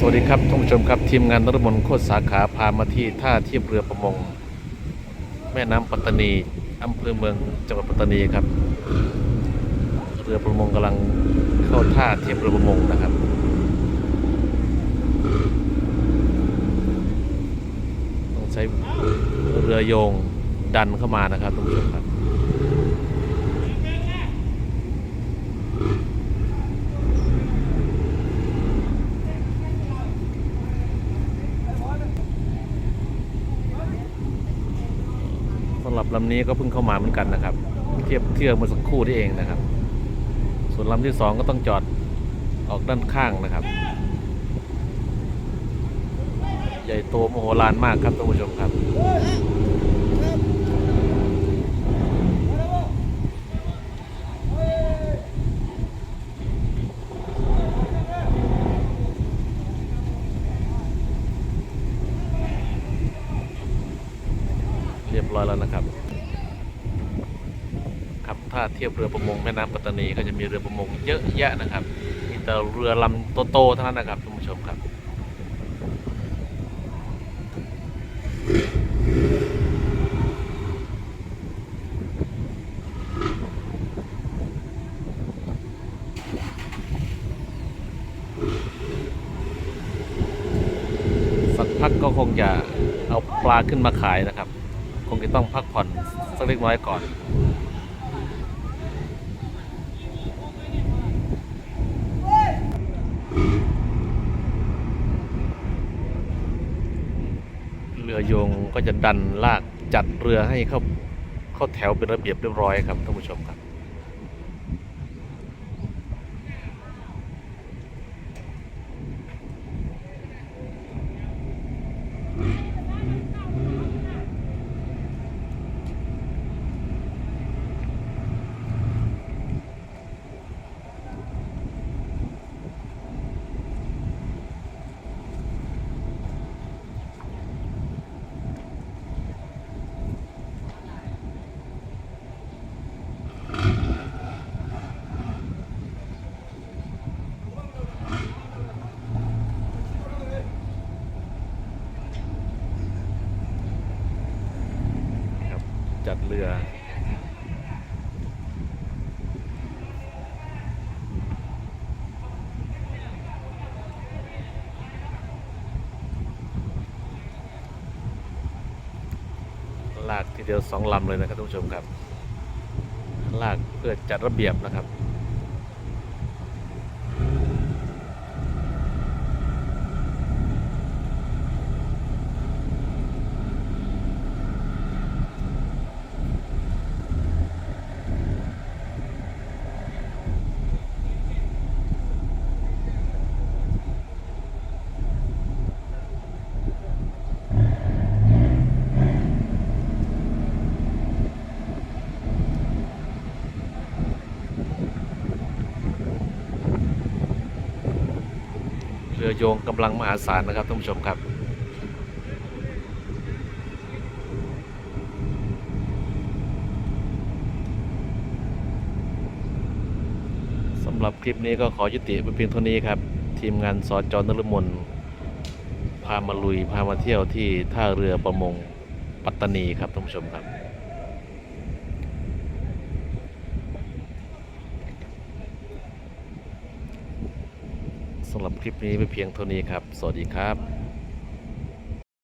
สวัสดีครับท่านผู้ชมครับทีมงานนรมนโคตรสาขาพามาที่ท่าเทียบเรือประมง แม่น้ำปัตตานีอำเภอเมืองจังหวัดปัตตานีครับ เรือประมงกำลังเข้าท่าเทียบเรือประมงนะครับ ต้องใช้เรือโยงดันเข้ามานะครับท่านผู้ชมครับ หรับลำนี้ก็เพิ่งเข้ามาเหมือนกันนะครับ เทียบเทียบเมื่อสักครู่นี่เองนะครับ ส่วนลำที่สองก็ต้องจอดออกด้านข้างนะครับ ใหญ่โตมโหฬารมากครับท่านผู้ชมครับ เร้อยแล้วนะครับ ครับถ้าเทียบเรือประมงแม่น้ำปัตตานีก็จะมีเรือประมงเยอะแยะนะครับ มีแต่เรือลำโตๆทั้งนั้นนะครับท่านผู้ชมครับสักพักก็คงจะเอาปลาขึ้นมาขายนะครับ คงจะต้องพักผ่อนสักเล็กน้อยก่อน เรือโยงก็จะดันลากจัดเรือให้เข้าเข้าแถวเป็นระเบียบเรียบร้อยครับท่านผู้ชมครับ ครับ จัดเรือ ลากทีเดียวสองลำเลยนะครับท่านผู้ชมครับ ลากเพื่อจัดระเบียบนะครับ เรือโยงกำลังมหาศาลนะครับท่านผู้ชมครับ สำหรับคลิปนี้ก็ขอยุติไปเพียงเท่านี้ครับ ทีมงานสอจอนรมนพามาลุย พามาเที่ยวที่ท่าเรือประมงปัตตานีครับท่านผู้ชมครับ สำหรับคลิปนี้ไปเพียงเท่านี้ครับ สวัสดีครับ